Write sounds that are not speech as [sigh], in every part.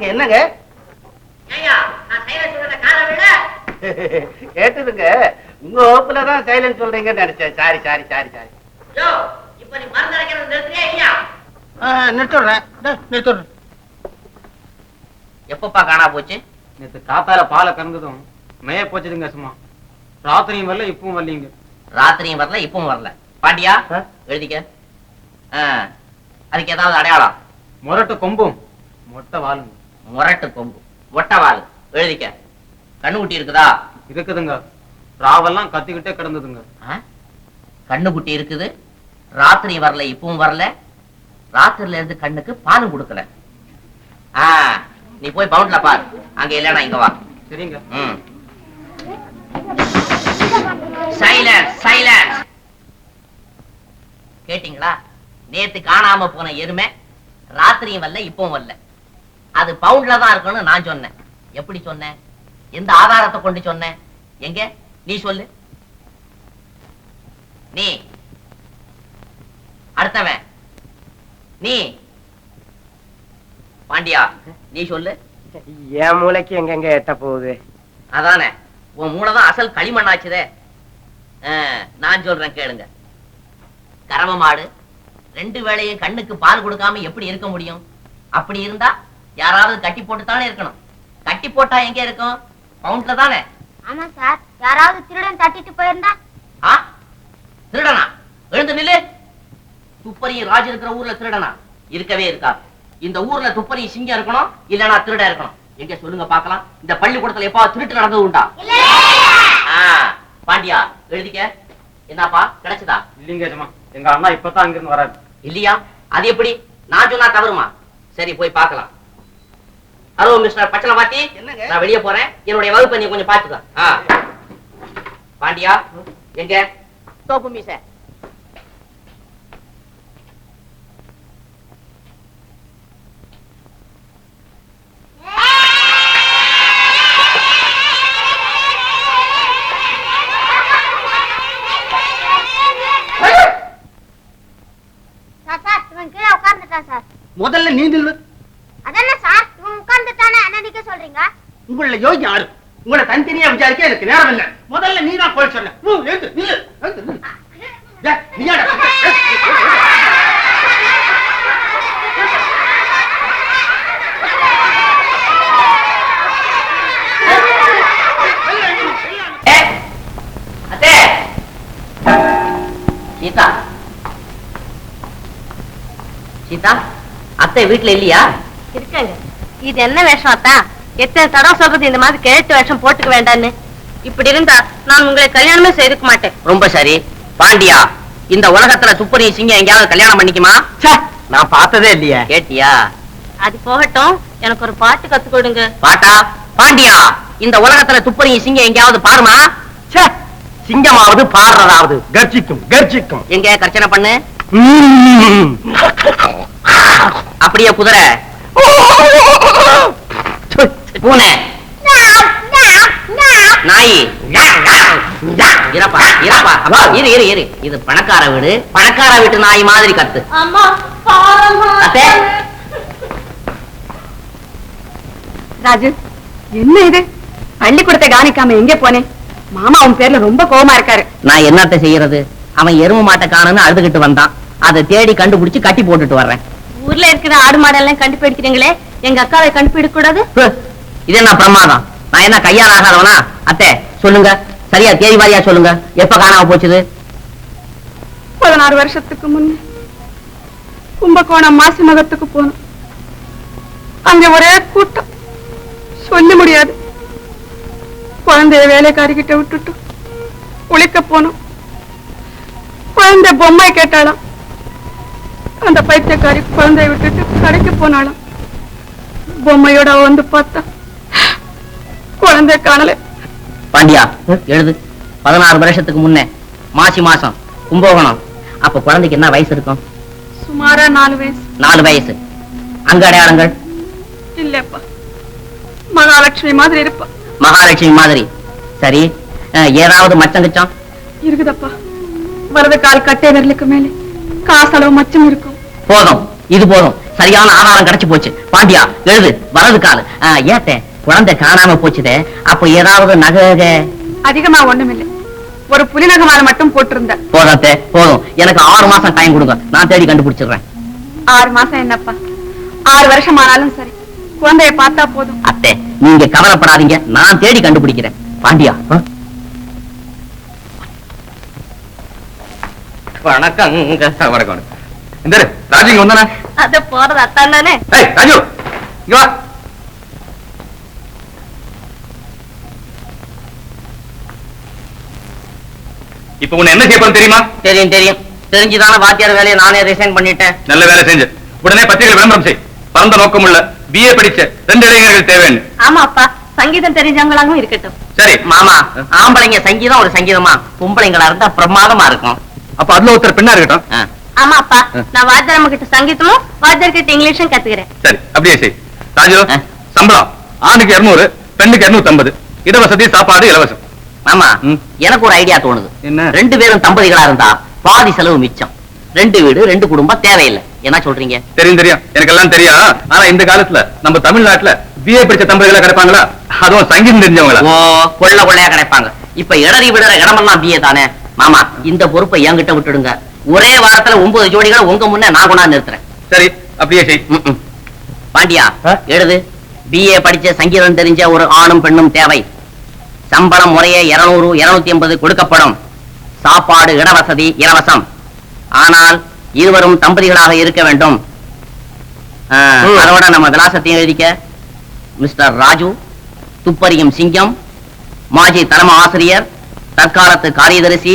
என்னங்க? என்னங்க? [laughs] கேட்டுதுங்க. உங்க வகுப்புல தான் சைலன்ஸ் சொல்றீங்கன்னு நினைச்சேன். Sorry sorry sorry sorry? நிறுத்துறேன். நிறுத்துறேன். எப்பப்பா காணா போச்சு? நேத்து காத்தால பாலை கறந்ததும் மேய போச்சுதுங்க சும்மா. ராத்திரியும் வரல இப்பவும் வரலீங்க. ராத்திரியும் வரல இப்பவும் வரல. பாண்டியா ஆ? எழுதிக்க. ஆ, அதுக்கு ஏதாவது அடையாளம்? முரட்டு கொம்பும். மொட்டை வாளுங்க முரட்டு கொம்பு. ஒட்டவாள் எழுதிக்க. கண்ணுக்குட்டி இருக்குதா? இருக்குதுங்க. ராவெல்லாம் கத்திக்கிட்டே கிடந்ததுங்க? கண்ணுக்குட்டி இருக்குது. ராத்திரி வரல இப்பவும் வரல. ராத்திரில இருந்து கண்ணுக்கு பாலும் கொடுக்கல. ஆ, நீ போய் பவுண்ட்ல பார். அங்க இல்லைன்னா இங்க வா. சரிங்க. ம். சைலன்ஸ் சைலன்ஸ் கேட்டிங்களா? நேத்து காணாம போன எருமை ராத்திரியும் வரல இப்பவும் வரல. அது பவுண்ட்ல தான் இருக்கணும்னு நான் சொன்னேன். எப்படி சொன்னேன்? எந்த ஆதாரத்தை கொண்டு சொன்னேன்? எங்க? நீ சொல்லு. நீ. அடுத்தவன். நீ. பாண்டியா நீ சொல்லு. என் மூளைக்கு எங்கெங்க எட்ட போகுது? அதானே. உன் மூளை தான் அசல் ஆ, நான் சொல்றேன் கேளுங்க. கறவ மாடு ரெண்டு வேளையும் கண்ணுக்கு பால் கொடுக்காம எப்படி இருக்க முடியும்? அப்படி இருந்தா யாராவது கட்டி போட்டு தானே இருக்கணும். கட்டி போட்டா எங்க இருக்கும்? பவுண்ட்ல தானே. ஆமா சார் யாராவது திருடன் தட்டிட்டு போயிருந்தா? ஆ? திருடனா? எழுந்து நில்லு. துப்பறியும் ராஜ் இருக்கிற ஊர்ல திருடனா? இருக்கவே இருக்கா இந்த ஊர்ல துப்பறியும் சிங்கம் இருக்கணும் இல்லனா திருட இருக்கணும். எங்க சொல்லுங்க பார்க்கலாம். இந்த பள்ளிக்கூடத்துல எப்பாவது திருட்டு நடந்தது உண்டா? ஆ, பாண்டியா எழுதிக்க. என்னப்பா கிடைச்சதா? இல்லைங்க சும்மா எங்க அண்ணா இப்பதான் அங்கிருந்து வராரு. இல்லையா? அது எப்படி? நான் சொன்னா தவறுமா? சரி போய் பார்க்கலாம். ஹலோ மிஸ்டர் பச்சலமாத்தி என்னங்க? நான் வெளியே போறேன். என்னுடைய வகுப்பை நீ கொஞ்சம் பாத்துக்க. பாண்டியா எங்க? தோப்பு மீச. முதல்ல நீ நில்லு அதென்ன சார்? உட்கார்ந்துட்டானே என்ன நிக்க சொல்றீங்க? உங்கள யோகி யாரு? உங்களை தனித்தனியா விசாரிக்க எனக்கு நேரம் இல்ல. முதல்ல நீ தான் கோல் சொன்ன சீதா. அத்தை வீட்டுல இல்லையா? இருக்காங்க. இது என்ன வேஷம் அத்தா? எத்தனை தடவை சொல்றது இந்த மாதிரி கிழட்டு வேஷம் போட்டுக்க வேண்டான்னு இப்படி இருந்தா நான் உங்களை கல்யாணமே செய்துக்க மாட்டேன். ரொம்ப சரி. பாண்டியா இந்த உலகத்துல துப்பறி சிங்கம் எங்கேயாவது கல்யாணம் பண்ணிக்குமா? நான் பார்த்ததே இல்லையே. கேட்டியா? அது போகட்டும். எனக்கு ஒரு பாட்டு கத்து கொடுங்க. பாட்டா? பாண்டியா இந்த உலகத்துல துப்பறி சிங்கம் எங்கேயாவது பாருமா சிங்கமாவது பாடுறதாவது. கர்ஜிக்கும் கர்ஜிக்கும். எங்க? கர்ச்சனை பண்ணு. அப்படியே குதிரை. பூனை. நாய். இறப்பா இறப்பா அப்பா, இரு இரு இரு. இது பணக்கார வீடு. பணக்கார வீட்டு நாய் மாதிரி கத்து. அம்மா அத்தே. ராஜு என்ன இது? பள்ளிக்கூடத்தை கவனிக்காம எங்க போனேன் மாமா உன் பேர்ல ரொம்ப கோவமா இருக்காரு. நான் என்னத்த செய்யறது? அவன் எரும மாட்டை காணுன்னு அழுதுகிட்டு வந்தான். அதை தேடி கண்டுபிடிச்சு கட்டி போட்டுட்டு வர்றேன். ஊர்ல இருக்கிற ஆடு மாடெல்லாம் கண்டுபிடிக்கிறீங்களே? எங்க அக்காவை கண்டுபிடிக்க கூடாது? இது என்ன பிரமாதம்? நான் என்ன கையால் ஆகாதவனா? அத்தை சொல்லுங்க. சரியா தேதி வாரியா சொல்லுங்க. எப்ப காணாம போச்சுது? பதினாறு வருஷத்துக்கு முன்ன கும்பகோணம் மாசி மகத்துக்கு போனோம். அங்க ஒரே கூட்டம். சொல்ல முடியாது. குழந்தைய வேலைக்காரி கிட்ட விட்டுட்டு குளிக்க போனோம். குழந்தை பொம்மை கேட்டாளாம். அந்த பைத்தியக்காரி குழந்தைய விட்டுட்டு கடைக்கு போனாளாம். பொம்மையோட வந்து பார்த்தா குழந்தை காணல. பாண்டியா எழுது. பதினாறு வருஷத்துக்கு முன்னே மாசி மாசம் கும்பகோணம். அப்ப குழந்தைக்கு என்ன வயசு இருக்கும்? சுமாரா நாலு வயசு. நாலு வயசு. அங்க அடையாளங்கள்? இல்லப்பா. மகாலட்சுமி மாதிரி இருப்பா. மகாலட்சுமி மாதிரி. சரி ஏதாவது மச்சம் கிச்சம்? இருக்குதப்பா. வலது கால் கட்டை விரலுக்கு மேலே. காசளவு மச்சம் இருக்கும். போதும். இது போதும். சரியான ஆதாரம் கிடைச்சு போச்சு. பாண்டியா எழுது. வரது காலு. ஏத்தே குழந்தை காணாம போச்சுதே. அப்ப ஏதாவது நகை அதிகமா ஒண்ணுமில்லை. ஒரு புலிநக மாலை மட்டும் போட்டிருந்த போதாத்தே போதும். எனக்கு ஆறு மாசம் டைம் கொடுங்க. நான் தேடி கண்டுபிடிச்சிடுறேன். ஆறு மாசம் என்னப்பா? ஆறு வருஷம் ஆனாலும் சரி. குழந்தைய பார்த்தா போதும். அத்தை நீங்க கவலைப்படாதீங்க. நான் தேடி கண்டுபிடிக்கிறேன். பாண்டியா ஆ? வணக்கங்க. வணக்கம். இந்த ராஜு இங்க வந்தானே? அது போறது அத்தான் தானே ஏய் ராஜு இங்க வா. இப்ப உன்னை என்ன போறேன் தெரியுமா? தெரியும் தெரியும். தெரிஞ்சுதானே வாத்தியார் வேலையை நானே ரிசைன் பண்ணிட்டேன். நல்ல வேலை செஞ்சு. உடனே பத்திரிகை விளம்பரம் செய். பரந்த நோக்கம் உள்ள பிஏ படிச்ச ரெண்டு இளைஞர்கள் தேவைன்னு. ஆமா அப்பா. சங்கீதம் தெரிஞ்சவங்களாகவும் இருக்கட்டும். சரி. மாமா ஆம்பளைங்க சங்கீதம் ஒரு சங்கீதமா? பொம்பளைங்களா இருந்தா பிரமாதமா இருக்கும். அப்ப அதுல ஒருத்தர் பெண்ணா இருக்கட்டும். ஆ. ஆமா அப்பா. நான் வாத்தியார் அம்மா கிட்ட சங்கீதமும் வாத்தியார் கிட்ட இங்கிலீஷும் கத்துக்கிறேன். சரி அப்படியே செய். ராஜு. சம்பளம். ஆணுக்கு இருநூறு பெண்ணுக்கு இருநூத்தி ஐம்பது இடவசதி சாப்பாடு இலவசம். மாமா. எனக்கு ஒரு ஐடியா தோணுது. என்ன? ரெண்டு பேரும் தம்பதிகளா இருந்தா பாதி செலவு மிச்சம். ரெண்டு வீடு ரெண்டு குடும்பம் தேவையில்லை. என்ன சொல்றீங்க? தெரியும் தெரியும். எனக்கு எல்லாம் தெரியும். ஆனா இந்த காலத்துல நம்ம தமிழ்நாட்டுல பிஏ படிச்ச தம்பதிகளா கிடைப்பாங்களா? அதுவும் சங்கீதம் தெரிஞ்சவங்களா? ஓ கொள்ள கொள்ளையா கிடைப்பாங்க. இப்ப இடறி விடுற இடமெல்லாம் பிஏ தானே? மாமா இந்த பொறுப்பை என்கிட்ட விட்டுடுங்க. ஒரே வாரத்துல ஒன்பது ஜோடிகளை உங்க முன்ன நான் கொண்டாந்து நிறுத்துறேன். சரி அப்படியே செய். பாண்டியா? எழுது. பிஏ படிச்ச சங்கீதம் தெரிஞ்ச ஒரு ஆணும் பெண்ணும் தேவை. சம்பளம் முறையே இருநூறு இருநூத்தி ஐம்பது கொடுக்கப்படும். சாப்பாடு இடவசதி இலவசம். ஆனால் இருவரும் தம்பதிகளாக இருக்க வேண்டும். அதோட நம்ம விலாசத்தையும் எழுதிக்க. மிஸ்டர் ராஜு துப்பறியும் சிங்கம் மாஜி தலைமை ஆசிரியர் தற்காலத்து காரியதரிசி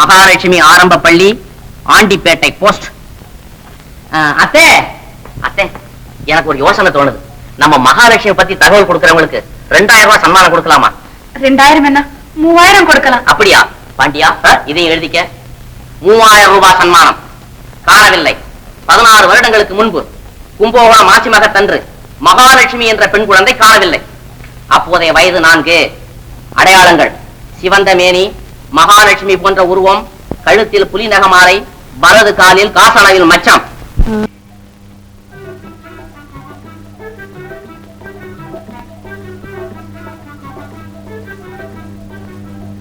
மகாலட்சுமி ஆரம்ப பள்ளி ஆண்டிப்பேட்டை போஸ்ட். அத்தே அத்தே எனக்கு ஒரு யோசனை தோணுது. நம்ம மகாலட்சுமி பத்தி தகவல் கொடுக்கறவங்களுக்கு ரெண்டாயிரம் ரூபாய் சன்மானம் கொடுக்கலாமா? ரெண்டாயிரம் என்ன? மூவாயிரம் கொடுக்கலாம். அப்படியா? பாண்டியா இதையும் எழுதிக்க. மூவாயிரம் ரூபாய் சன்மானம். காணவில்லை. பதினாறு வருடங்களுக்கு முன்பு கும்பகோணம் மாசி மகத்தன்று மகாலட்சுமி என்ற பெண் குழந்தை காணவில்லை. அப்போதைய வயது நான்கு. அடையாளங்கள் சிவந்த மேனி மகாலட்சுமி போன்ற உருவம் கழுத்தில் புலி நகமாலை வலது காலில் காசளவில் மச்சம்.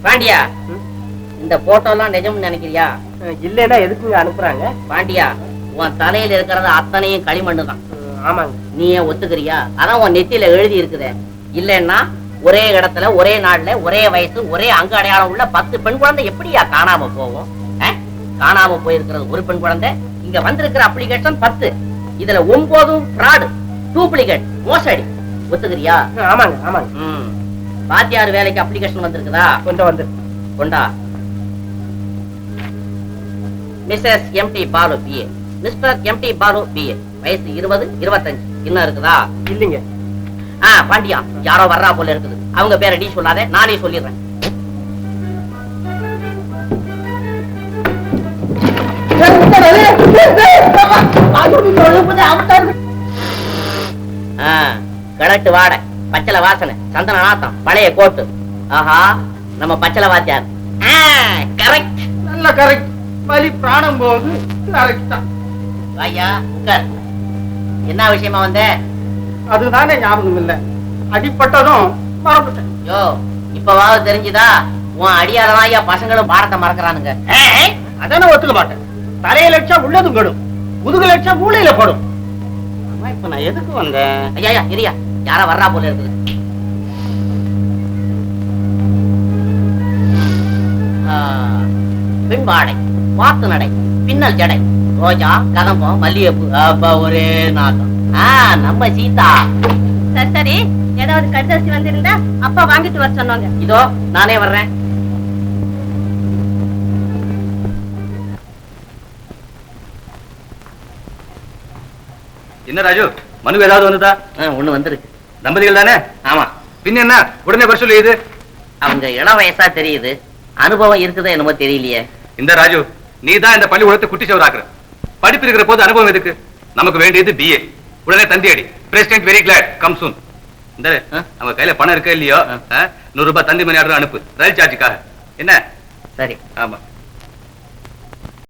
பாண்டியா இந்த போட்டோ எல்லாம் நிஜம்னு நினைக்கிறியா? இல்லைன்னா எதுக்குங்க அனுப்புறாங்க? பாண்டியா உன் தலையில இருக்கிறது அத்தனையும் களிமண்ணு தான் ஆமாங்க. நீயே ஒத்துக்கிறியா? அதான் உன் நெத்தியில எழுதி இருக்குதே. இல்லைன்னா ஒரே இடத்துல ஒரே நாள்ல ஒரே வயசு ஒரே அங்க அடையாளம் உள்ள பத்து பெண் குழந்தை எப்படியா காணாம போகும்? காணாம போயிருக்கிறது ஒரு பெண் குழந்தை இங்க வந்திருக்கிற அப்ளிகேஷன் பத்து. இதுல ஒன்பதும் ஃப்ராடு டூப்ளிகேட் மோசடி. ஒத்துக்கிறியா? ஆமாங்க ஆமாங்க. பாத்தியார் வேலைக்கு அப்ளிகேஷன் வந்திருக்குதா? கொஞ்சம் வந்து கொண்டா? Mrs MD Balu BA Mr MD Balu BA வயசு இருபது இருபத்தஞ்சு. இன்னும் இருக்குதா? இல்லைங்க. பாண்டியா யாரோ வர்றா போல இருக்குது. அவங்க பேரை நீ சொல்லாத நானே சொல்லிடுறேன். கிழட்டு வாடை பச்சளை வாசனை சந்தன நாத்தம் பழைய கோட்டு. ஆஹா நம்ம பச்சளை வாத்தியார். கரெக்ட் நல்ல கரெக்ட் வலி பிராணம் போகுது கரெக்ட் ஐயா உட்கார். என்ன விஷயமா வந்த? அதுதானே ஞாபகம் இல்ல அடிப்பட்டதும் மறந்துட்டேன். யோ இப்பவாவது தெரிஞ்சுதா? உன் அடியால ஐயா பசங்களும் பாடத்தை மறக்கறானுங்க. அதானே ஒத்துக்க மாட்டேன். தலைய லட்சம் உள்ளதும் கடும். முதுகு லட்சம் மூளையில படும். இப்ப நான் எதுக்கு வந்தேன்? ஐயா ஐயா இரியா. யாரா வர்றா போல இருக்குது. வாடை வாத்து நடை பின்னல் ஜடை ரோஜா கதம்பம் மல்லிகைப்பூ அப்பா ஒரே ஆ நம்ம சீதா. சரி சரி. ஏதாவது கடிதசி வந்திருந்தா அப்பா வாங்கிட்டு வர சொன்னாங்க. இதோ நானே வர்றேன். என்ன ராஜு மனு ஏதாவது வந்ததா? ஆ, ஒண்ணு வந்திருக்கு. தம்பதிகள் தானே? ஆமா. பின்ன என்ன? உடனே வர சொல்லி இது. அவங்க இளம் வயசா தெரியுது. அனுபவம் இருக்குதோ என்னமோ தெரியலையே. இந்த ராஜு நீ தான் இந்த பள்ளிக்கூடத்தை குட்டி சவராக்குற படிப்பு இருக்கிற போது அனுபவம் எதுக்கு? நமக்கு வேண்டியது பிஏ உடனே தந்தி அடி. President very glad come soon இந்த? அவங்க கையில பணம் இருக்கா இல்லையோ? நூறு ரூபாய் தந்தி மணி ஆர்டர் அனுப்பு. ரயில் சார்ஜுக்காக என்ன? சரி. ஆமா.